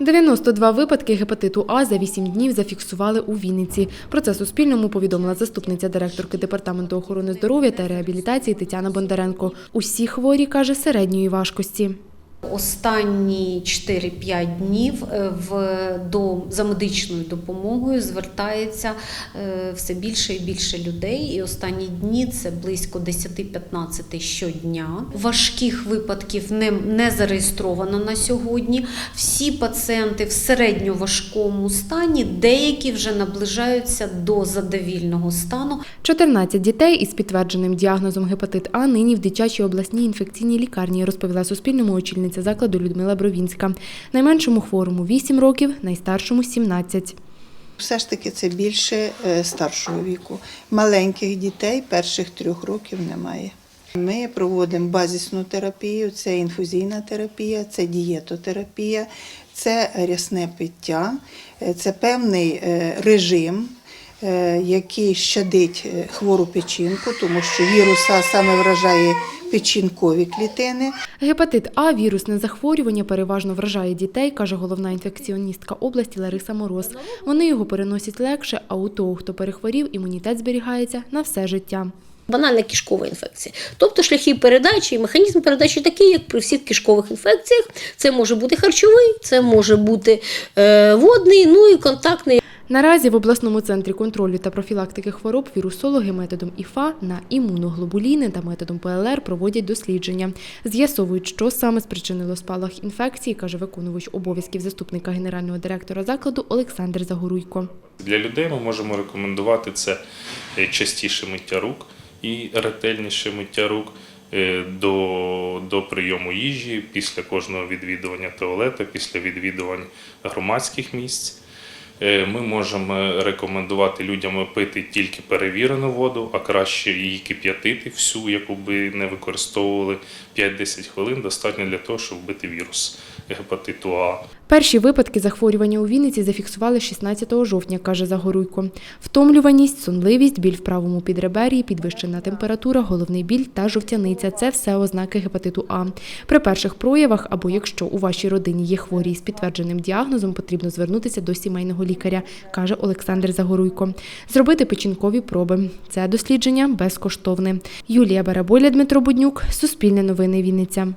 92 випадки гепатиту А за 8 днів зафіксували у Вінниці. Про це Суспільному повідомила заступниця директорки Департаменту охорони здоров'я та реабілітації Тетяна Бондаренко. Усі хворі, каже, середньої важкості. Останні 4-5 днів е, в, до, за медичною допомогою звертається е, все більше і більше людей. І останні дні це близько 10-15 щодня. Важких випадків не, не зареєстровано на сьогодні. Всі пацієнти в середньоважкому стані, деякі вже наближаються до задовільного стану. 14 дітей із підтвердженим діагнозом гепатит А нині в дитячій обласній інфекційній лікарні, розповіла Суспільному очільниця закладу Людмила Бровінська. Найменшому хворому 8 років, найстаршому 17. Все ж таки це більше е, старшого віку. Маленьких дітей перших трьох років немає. Ми проводимо базисну терапію, це інфузійна терапія, це дієтотерапія, це рясне пиття, е, це певний е, режим, який щадить е, хвору печінку, тому що віруса саме вражає печінкові клітини. Гепатит А вірусне захворювання переважно вражає дітей, каже головна інфекціоністка області Лариса Мороз. Вони його переносять легше, а у того, хто перехворів, імунітет зберігається на все життя. Банальна кишкова інфекція. Тобто шляхи передачі і механізм передачі такий, як при всіх кишкових інфекціях. Це може бути харчовий, це може бути е, водний, ну і контактний. Наразі в обласному центрі контролю та профілактики хвороб вірусологи методом ІФА на імуноглобуліни та методом ПЛР проводять дослідження. З'ясовують, що саме спричинило спалах інфекції, каже виконувач обов'язків заступника генерального директора закладу Олександр Загоруйко. Для людей ми можемо рекомендувати це е, частіше миття рук і ретельніше миття рук е, до, до прийому їжі після кожного відвідування туалету, після відвідувань громадських місць. Е, Ми можемо рекомендувати людям пити тільки перевірену воду, а краще її кип'ятити всю, яку би не використовували 5-10 хвилин. Достатньо для того, щоб вбити вірус гепатиту А. Перші випадки захворювання у Вінниці зафіксували 16 жовтня, каже Загоруйко. Втомлюваність, сонливість, біль в правому підребер'ї, підвищена температура, головний біль та жовтяниця – це все ознаки гепатиту А. При перших проявах або якщо у вашій родині є хворі з підтвердженим діагнозом, потрібно звернутися до сімейного лікаря, каже Олександр Загоруйко. Зробити печінкові проби. Це дослідження безкоштовне. Юлія Бараболя, Дмитро Буднюк, Суспільне новини Вінниця.